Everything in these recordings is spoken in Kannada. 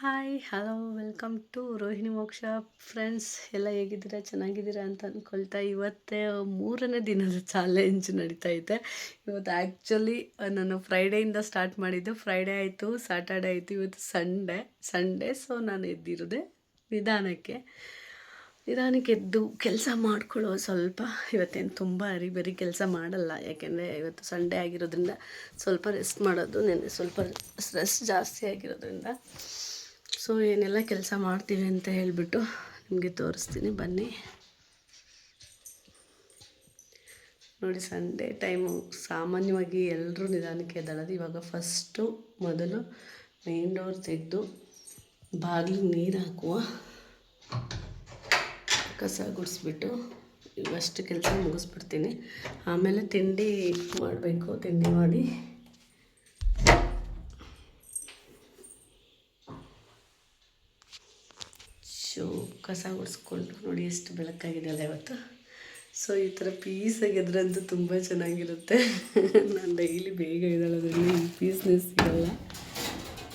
Hi hello welcome to Rohini Moksha friends ಎಲ್ಲ ಹೇಗಿದ್ದೀರಾ? ಚೆನ್ನಾಗಿದ್ದೀರಾ ಅಂತ ಅಂದ್ಕೊಳ್ತಾ ಇವತ್ತೇ ಮೂರನೇ ದಿನದ ಚಾಲೆಂಜ್ ನಡೀತಾ ಇದೆ. ಇವತ್ತು ಆ್ಯಕ್ಚುಲಿ ನಾನು ಫ್ರೈಡೆಯಿಂದ ಸ್ಟಾರ್ಟ್ ಮಾಡಿದ್ದು. ಫ್ರೈಡೇ ಆಯಿತು ಸ್ಯಾಟರ್ಡೆ ಆಯಿತು, ಇವತ್ತು ಸಂಡೇ ಸಂಡೇ ಸೊ ನಾನು ಎದ್ದಿರೋದೆ ನಿಧಾನಕ್ಕೆ. ನಿಧಾನಕ್ಕೆ ಎದ್ದು ಕೆಲಸ ಮಾಡ್ಕೊಳ್ಳೋ ಸ್ವಲ್ಪ. ಇವತ್ತೇನು ತುಂಬ ಅರಿಬರಿ ಕೆಲಸ ಮಾಡಲ್ಲ. ಯಾಕೆಂದರೆ ಇವತ್ತು ಸಂಡೇ ಆಗಿರೋದ್ರಿಂದ ಸ್ವಲ್ಪ ರೆಸ್ಟ್ ಮಾಡೋದು ನೆನ್ನೆ ಸ್ವಲ್ಪ ಸ್ಟ್ರೆಸ್ ಜಾಸ್ತಿ ಆಗಿರೋದ್ರಿಂದ. ಸೊ ಏನೆಲ್ಲ ಕೆಲಸ ಮಾಡ್ತೀವಿ ಅಂತ ಹೇಳಿಬಿಟ್ಟು ನಿಮಗೆ ತೋರಿಸ್ತೀನಿ. ಬನ್ನಿ. ನೋಡಿ ಸಂಡೇ ಟೈಮು ಸಾಮಾನ್ಯವಾಗಿ ಎಲ್ಲರೂ ನಿಧಾನಕ್ಕೆ ಎದ್ದಾಳೋದು ಇವಾಗ ಫಸ್ಟು ಮೊದಲು ಮೇನ್ ಡೋರ್ ತೆಗೆದು ಬಾಗಿಲಿಗೆ ನೀರು ಹಾಕುವ ಕಸ ಗುಡಿಸ್ಬಿಟ್ಟು ಇವಷ್ಟು ಕೆಲಸ ಮುಗಿಸ್ಬಿಡ್ತೀನಿ. ಆಮೇಲೆ ತಿಂಡಿ ಮಾಡಬೇಕು, ತಿಂಡಿ ಮಾಡಿ. ಕಸ ಗುಡಿಸ್ಕೊಂಡು ನೋಡಿ ಎಷ್ಟು ಬೆಳಕಾಗಿದೆಯಲ್ಲ ಇವತ್ತು. ಸೊ ಈ ಥರ ಪೀಸಾಗಿ ಎದ್ರಂತೂ ತುಂಬ ಚೆನ್ನಾಗಿರುತ್ತೆ. ನಾನು ಡೈಲಿ ಬೇಗ ಇದ್ದಾಳೆ ಈ ಪೀಸ್ನೆಸ್ ಸಿಗಲ್ಲ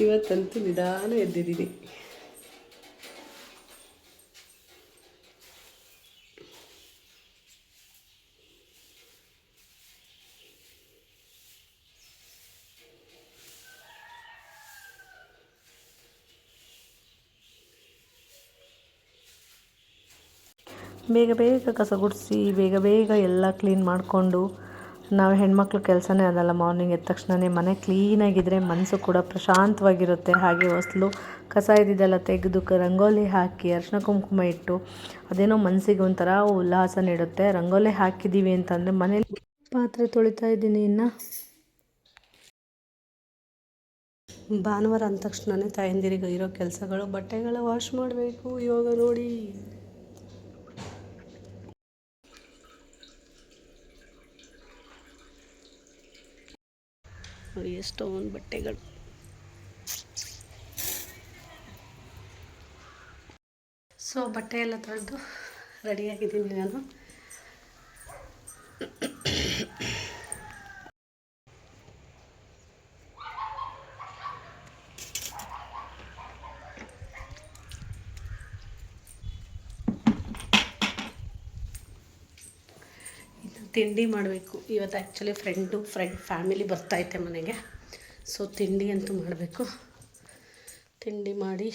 ಇವತ್ತಂತೂ ನಿಧಾನ ಎದ್ದಿದ್ದೀನಿ. ಬೇಗ ಬೇಗ ಕಸ ಗುಡಿಸಿ, ಬೇಗ ಬೇಗ ಎಲ್ಲ ಕ್ಲೀನ್ ಮಾಡಿಕೊಂಡು, ನಾವು ಹೆಣ್ಮಕ್ಳು ಕೆಲಸನೇ ಅದಲ್ಲ ಮಾರ್ನಿಂಗ್ ಎದ್ದ ತಕ್ಷಣವೇ ಮನೆ ಕ್ಲೀನಾಗಿದ್ದರೆ ಮನಸ್ಸು ಕೂಡ ಪ್ರಶಾಂತವಾಗಿರುತ್ತೆ. ಹಾಗೆ ಹೊಸ್ಲು ಕಸ ಇದ್ದಿದ್ದೆಲ್ಲ ತೆಗೆದು ರಂಗೋಲಿ ಹಾಕಿ ಅರ್ಶಿನ ಕುಂಕುಮ ಇಟ್ಟು, ಅದೇನೋ ಮನಸ್ಸಿಗೆ ಒಂಥರ ಉಲ್ಲಾಸ ನೀಡುತ್ತೆ. ರಂಗೋಲಿ ಹಾಕಿದ್ದೀವಿ ಅಂತಂದರೆ ಮನೇಲಿ ಪಾತ್ರೆ ತೊಳಿತಾ ಇದ್ದೀನಿ ಇನ್ನು. ಭಾನುವಾರ ಅಂದ ತಕ್ಷಣವೇ ತಾಯಂದಿರಿಗೆ ಇರೋ ಕೆಲಸಗಳು, ಬಟ್ಟೆಗಳ ವಾಶ್ ಮಾಡಬೇಕು. ಇವಾಗ ನೋಡಿ. ನೋಡಿ ಒಂದು ಬಟ್ಟೆಗಳು. ಸೊ ಬಟ್ಟೆ ಎಲ್ಲ ತೊಳೆದು ರೆಡಿಯಾಗಿದ್ದೀನಿ ನಾನು. ತಿಂಡಿ ಮಾಡಬೇಕು. ಇವತ್ತು ಆ್ಯಕ್ಚುಲಿ ಫ್ರೆಂಡು ಫ್ರೆಂಡ್ ಫ್ಯಾಮಿಲಿ ಬರ್ತೈತೆ ಮನೆಗೆ. ಸೊ ತಿಂಡಿ ಅಂತೂ ಮಾಡಬೇಕು. ತಿಂಡಿ ಮಾಡಿ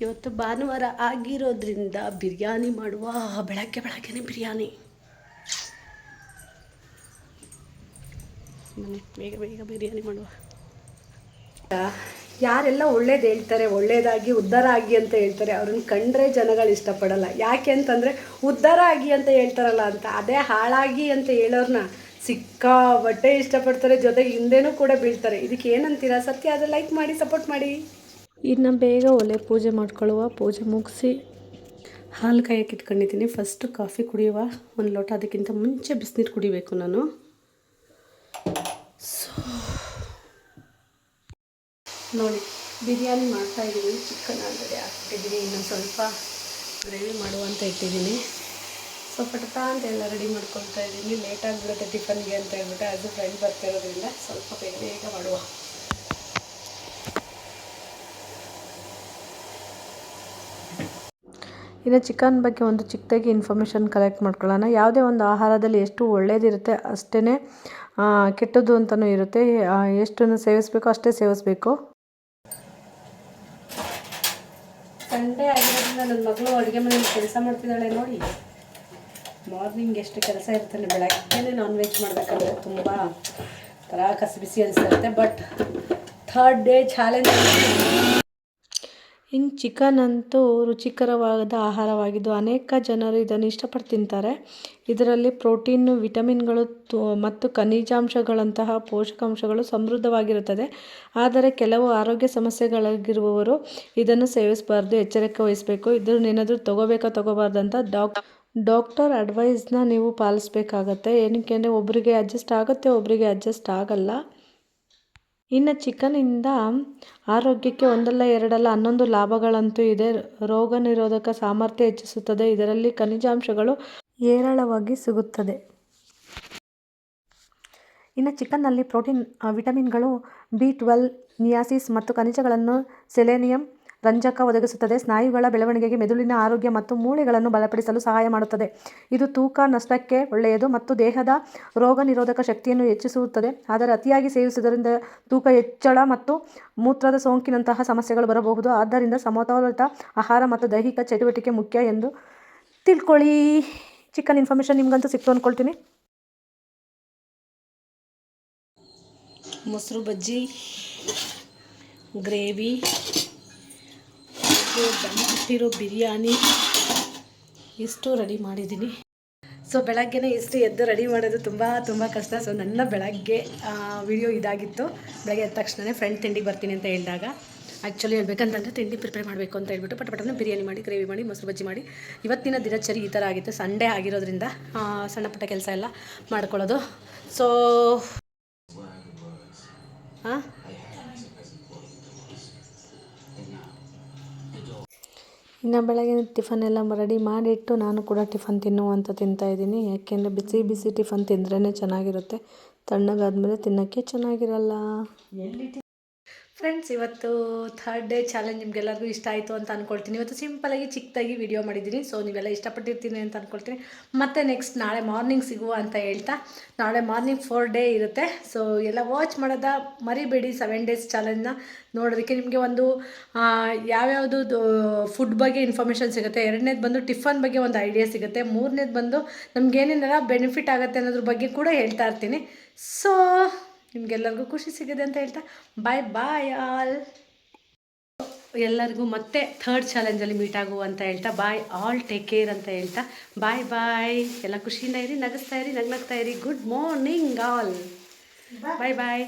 ಇವತ್ತು ಭಾನುವಾರ ಆಗಿರೋದ್ರಿಂದ ಬಿರಿಯಾನಿ ಮಾಡುವ. ಬೆಳಗ್ಗೆ, ಬೆಳಗ್ಗೆನೆ ಬಿರಿಯಾನಿ. ಬೇಗ ಬೇಗ ಬಿರಿಯಾನಿ ಮಾಡುವ. ಯಾರೆಲ್ಲ ಒಳ್ಳೇದು ಹೇಳ್ತಾರೆ, ಒಳ್ಳೇದಾಗಿ ಉದ್ಧಾರ ಆಗಿ ಅಂತ ಹೇಳ್ತಾರೆ, ಅವ್ರನ್ನ ಕಂಡ್ರೆ ಜನಗಳು ಇಷ್ಟಪಡಲ್ಲ. ಯಾಕೆ ಅಂತಂದರೆ, ಉದ್ಧಾರ ಆಗಿ ಅಂತ ಹೇಳ್ತಾರಲ್ಲ ಅಂತ, ಅದೇ ಹಾಳಾಗಿ ಅಂತ ಹೇಳೋರ್ನ ಸಿಕ್ಕಾಬಟ್ಟೆ ಇಷ್ಟಪಡ್ತಾರೆ, ಜೊತೆಗೆ ಹಿಂದೆನೂ ಕೂಡ ಬೀಳ್ತಾರೆ. ಇದಕ್ಕೆ ಏನಂತೀರಾ? ಸತ್ಯ, ಅದು ಲೈಕ್ ಮಾಡಿ ಸಪೋರ್ಟ್ ಮಾಡಿ. ಇನ್ನು ಬೇಗ ಒಲೆ ಪೂಜೆ ಮಾಡ್ಕೊಳ್ಳುವ, ಪೂಜೆ ಮುಗಿಸಿ ಹಾಲು ಕಾಯಕ್ಕೆ ಇಟ್ಕೊಂಡಿದ್ದೀನಿ. ಫಸ್ಟು ಕಾಫಿ ಕುಡಿಯುವ, ಒಂದು ಲೋಟ, ಅದಕ್ಕಿಂತ ಮುಂಚೆ ಬಿಸಿನೀರು ಕುಡಿಬೇಕು ನಾನು ಸೊ ನೋಡಿ, ಬಿರಿಯಾನಿ ಮಾಡ್ತಾಯಿದ್ದೀನಿ ಚಿಕನ್ ಆಲ್ರೆಡಿ ಹಾಕ್ಬಿಟ್ಟಿದ್ದೀನಿ. ಇನ್ನೊಂದು ಸ್ವಲ್ಪ ಗ್ರೇವಿ ಮಾಡುವಂತ ಇಟ್ಟಿದ್ದೀನಿ. ಸೊ ಪಟಪ ಅಂತ ಎಲ್ಲ ರೆಡಿ ಮಾಡ್ಕೊಳ್ತಾ ಇದ್ದೀನಿ. ಲೇಟ್ ಆಗಿಬಿಡುತ್ತೆ ಟಿಫನ್ಗೆ ಅಂತ ಹೇಳ್ಬಿಟ್ಟು ಅದು ಫ್ರೆಂಡ್ ಬರ್ತಿರೋದ್ರಿಂದ ಸ್ವಲ್ಪ ಬೇಗ ಬೇಗ ಮಾಡುವ. ಇನ್ನು ಚಿಕನ್ ಬಗ್ಗೆ ಒಂದು ಚಿಕ್ಕದಾಗಿ ಇನ್ಫಾರ್ಮೇಷನ್ ಕಲೆಕ್ಟ್ ಮಾಡ್ಕೊಳ್ಳೋಣ. ಯಾವುದೇ ಒಂದು ಆಹಾರದಲ್ಲಿ ಎಷ್ಟು ಒಳ್ಳೆಯದಿರುತ್ತೆ ಅಷ್ಟೇ ಕೆಟ್ಟದ್ದು ಅಂತಲೂ ಇರುತ್ತೆ. ಎಷ್ಟನ್ನು ಸೇವಿಸಬೇಕು ಅಷ್ಟೇ ಸೇವಿಸಬೇಕು. ಸಂಡೇ ಆಗಿರೋದ್ರಿಂದ ನನ್ನ ಮಗಳು ಅಡುಗೆ ಮನೇಲಿ ಕೆಲಸ ಮಾಡ್ತಿದ್ದಾಳೆ ನೋಡಿ. ಮಾರ್ನಿಂಗ್ ಎಷ್ಟು ಕೆಲಸ ಇರ್ತಾನೆ ಬೆಳಗ್ಗೆನೇ ನಾನ್ ವೆಜ್ ಮಾಡಬೇಕಂದ್ರೆ ತುಂಬ ಥರ ಕಸಿಬಿಸಿ ಅನಿಸುತ್ತೆ ಬಟ್ ಥರ್ಡ್ ಡೇ ಚಾಲೆಂಜ್ ಇನ್ನು ಚಿಕನ್ ಅಂತೂ ರುಚಿಕರವಾದ ಆಹಾರವಾಗಿದ್ದು ಅನೇಕ ಜನರು ಇದನ್ನು ಇಷ್ಟಪಟ್ಟು ತಿಂತಾರೆ ಇದರಲ್ಲಿ ಪ್ರೋಟೀನ್, ವಿಟಮಿನ್ಗಳು ಮತ್ತು ಖನಿಜಾಂಶಗಳಂತಹ ಪೋಷಕಾಂಶಗಳು ಸಮೃದ್ಧವಾಗಿರುತ್ತದೆ. ಆದರೆ ಕೆಲವು ಆರೋಗ್ಯ ಸಮಸ್ಯೆಗಳಾಗಿರುವವರು ಇದನ್ನು ಸೇವಿಸಬಾರ್ದು, ಎಚ್ಚರಿಕೆ ವಹಿಸಬೇಕು. ಇದನ್ನು ಏನಾದರೂ ತೊಗೋಬೇಕಾ ತೊಗೋಬಾರ್ದು ಅಂತ ಡಾಕ್, ಡಾಕ್ಟರ್ ಅಡ್ವೈಸ್ನ ನೀವು ಪಾಲಿಸ್ಬೇಕಾಗತ್ತೆ. ಏನಕ್ಕೆ ಅಂದರೆ ಒಬ್ಬರಿಗೆ ಅಡ್ಜಸ್ಟ್ ಆಗುತ್ತೆ ಒಬ್ಬರಿಗೆ ಅಡ್ಜಸ್ಟ್ ಆಗಲ್ಲ. ಇನ್ನು ಚಿಕನಿಂದ ಆರೋಗ್ಯಕ್ಕೆ ಒಂದಲ್ಲ ಎರಡಲ್ಲ ಹನ್ನೊಂದು ಲಾಭಗಳಂತೂ ಇದೆ. ರೋಗ ನಿರೋಧಕ ಸಾಮರ್ಥ್ಯ ಹೆಚ್ಚಿಸುತ್ತದೆ. ಇದರಲ್ಲಿ ಖನಿಜಾಂಶಗಳು ಹೇರಳವಾಗಿ ಸಿಗುತ್ತದೆ. ಇನ್ನು ಚಿಕನ್ನಲ್ಲಿ ಪ್ರೋಟೀನ್ ವಿಟಮಿನ್ಗಳು ಬಿ ಟ್ವೆಲ್ ನಿಯಾಸಿಸ್ ಮತ್ತು ಖನಿಜಗಳನ್ನು ಸೆಲೆನಿಯಂ ರಂಜಕ ಒದಗಿಸುತ್ತದೆ. ಸ್ನಾಯುಗಳ ಬೆಳವಣಿಗೆಗೆ ಮೆದುಳಿನ ಆರೋಗ್ಯ ಮತ್ತು ಮೂಳೆಗಳನ್ನು ಬಲಪಡಿಸಲು ಸಹಾಯ ಮಾಡುತ್ತದೆ. ಇದು ತೂಕ, ನಷ್ಟಕ್ಕೆ ಒಳ್ಳೆಯದು ಮತ್ತು ದೇಹದ ರೋಗ ನಿರೋಧಕ ಶಕ್ತಿಯನ್ನು ಹೆಚ್ಚಿಸುತ್ತದೆ. ಆದರೆ ಅತಿಯಾಗಿ ಸೇವಿಸುವುದರಿಂದ ತೂಕ ಹೆಚ್ಚಳ ಮತ್ತು ಮೂತ್ರದ ಸೋಂಕಿನಂತಹ ಸಮಸ್ಯೆಗಳು ಬರಬಹುದು. ಆದ್ದರಿಂದ ಸಮತೋಲಿತ ಆಹಾರ ಮತ್ತು ದೈಹಿಕ ಚಟುವಟಿಕೆ ಮುಖ್ಯ ಎಂದು ತಿಳ್ಕೊಳ್ಳಿ. ಚಿಕನ್ ಇನ್ಫಾರ್ಮೇಷನ್ ನಿಮ್ಗಂತೂ ಸಿಕ್ತು ಅಂದ್ಕೊಳ್ತೀನಿ ಮೊಸರು ಬಜ್ಜಿ, ಗ್ರೇವಿ ದಮ್ ಇಟ್ಟಿರೋ ಬಿರಿಯಾನಿ ಇಷ್ಟು ರೆಡಿ ಮಾಡಿದ್ದೀನಿ. ಸೊ ಬೆಳಗ್ಗೆನೇ ಇಷ್ಟು ಎದ್ದು ರೆಡಿ ಮಾಡೋದು ತುಂಬ ತುಂಬ ಕಷ್ಟ. ಸೊ ನನ್ನ ಬೆಳಗ್ಗೆ ವಿಡಿಯೋ ಇದಾಗಿತ್ತು. ಬೆಳಗ್ಗೆ ಎದ್ದ ತಕ್ಷಣವೇ ಫ್ರೆಂಡ್ ತಿಂಡಿಗೆ ಬರ್ತೀನಿ ಅಂತ ಹೇಳಿದಾಗ ಆ್ಯಕ್ಚುಲಿ ಹೇಳ್ಬೇಕಂತಂದರೆ ತಿಂಡಿ ಪ್ರಿಪೇರ್ ಮಾಡಬೇಕು ಅಂತ ಹೇಳ್ಬಿಟ್ಟು ಪಟ ಪಟನ ಬಿರಿಯಾನಿ ಮಾಡಿ ಗ್ರೇವಿ ಮಾಡಿ, ಮೊಸರು ಬಜ್ಜಿ ಮಾಡಿ. ಇವತ್ತಿನ ದಿನಚರಿ ಈ ಥರ ಆಗಿತ್ತು. ಸಂಡೇ ಆಗಿರೋದ್ರಿಂದ ಸಣ್ಣ ಪುಟ್ಟ ಕೆಲಸ ಎಲ್ಲ ಮಾಡ್ಕೊಳ್ಳೋದು. ಸೊ ಹಾಂ ಇನ್ನು ಬೆಳಗ್ಗೆ ಟಿಫನ್ ಎಲ್ಲ ರೆಡಿ ಮಾಡಿಟ್ಟು ನಾನು ಕೂಡ ಟಿಫನ್ ತಿನ್ನುವಂತ ತಿಂತಾ ಇದ್ದೀನಿ. ಯಾಕೆಂದರೆ ಬಿಸಿ ಬಿಸಿ ಟಿಫನ್ ತಿಂದ್ರೇ ಚೆನ್ನಾಗಿರುತ್ತೆ. ತಣ್ಣಗಾದ್ಮೇಲೆ ತಿನ್ನೋಕ್ಕೆ ಚೆನ್ನಾಗಿರಲ್ಲ. ಫ್ರೆಂಡ್ಸ್ ಇವತ್ತು ಥರ್ಡ್ ಡೇ ಚಾಲೆಂಜ್ ನಿಮ್ಗೆಲ್ಲರಿಗೂ ಇಷ್ಟ ಆಯಿತು ಅಂತ ಅಂದ್ಕೊಳ್ತೀನಿ ಇವತ್ತು ಸಿಂಪಲಾಗಿ ಚಿಕ್ಕದಾಗಿ ವಿಡಿಯೋ ಮಾಡಿದ್ದೀನಿ ಸೊ ನೀವೆಲ್ಲ ಇಷ್ಟಪಟ್ಟಿರ್ತೀನಿ ಅಂತ ಅಂದ್ಕೊಳ್ತೀನಿ ಮತ್ತೆ ನೆಕ್ಸ್ಟ್ ನಾಳೆ ಮಾರ್ನಿಂಗ್ ಸಿಗುವ ಅಂತ ಹೇಳ್ತಾ, ನಾಳೆ ಮಾರ್ನಿಂಗ್ ಫೋರ್ ಡೇ ಇರುತ್ತೆ. ಸೊ ಎಲ್ಲ ವಾಚ್ ಮಾಡೋದ, ಮರಿಬೇಡಿ ಸೆವೆನ್ ಡೇಸ್ ಚಾಲೆಂಜ್ನ ನೋಡೋದಕ್ಕೆ. ನಿಮಗೆ ಒಂದು ಯಾವ್ಯಾವುದು ಫುಡ್ ಬಗ್ಗೆ ಇನ್ಫಾರ್ಮೇಷನ್ ಸಿಗುತ್ತೆ, ಎರಡನೇದು ಬಂದು ಟಿಫನ್ ಬಗ್ಗೆ ಒಂದು ಐಡಿಯಾ ಸಿಗುತ್ತೆ, ಮೂರನೇದು ಬಂದು ನಮ್ಗೆ ಏನೇನೆಲ್ಲ ಬೆನಿಫಿಟ್ ಆಗುತ್ತೆ ಅನ್ನೋದ್ರ ಬಗ್ಗೆ ಕೂಡ ಹೇಳ್ತಾ ಇರ್ತೀನಿ. ಸೊ ನಿಮ್ಗೆಲ್ಲರಿಗೂ ಖುಷಿ ಸಿಗುತ್ತೆ ಅಂತ ಹೇಳ್ತಾ ಬಾಯ್ ಬಾಯ್ ಆಲ್ ಎಲ್ಲರಿಗೂ ಮತ್ತೆ ಥರ್ಡ್ ಚಾಲೆಂಜಲ್ಲಿ ಮೀಟ್ ಆಗು ಅಂತ ಹೇಳ್ತಾ ಬಾಯ್ ಆಲ್ ಟೇಕ್ ಕೇರ್ ಅಂತ ಹೇಳ್ತಾ ಬಾಯ್ ಬಾಯ್ ಎಲ್ಲ ಖುಷಿಯಿಂದ ಇರಿ, ನಗಿಸ್ತಾ ಇರಿ, ನಗ್ನಗ್ತಾ ಇರಿ. Good morning all bye bye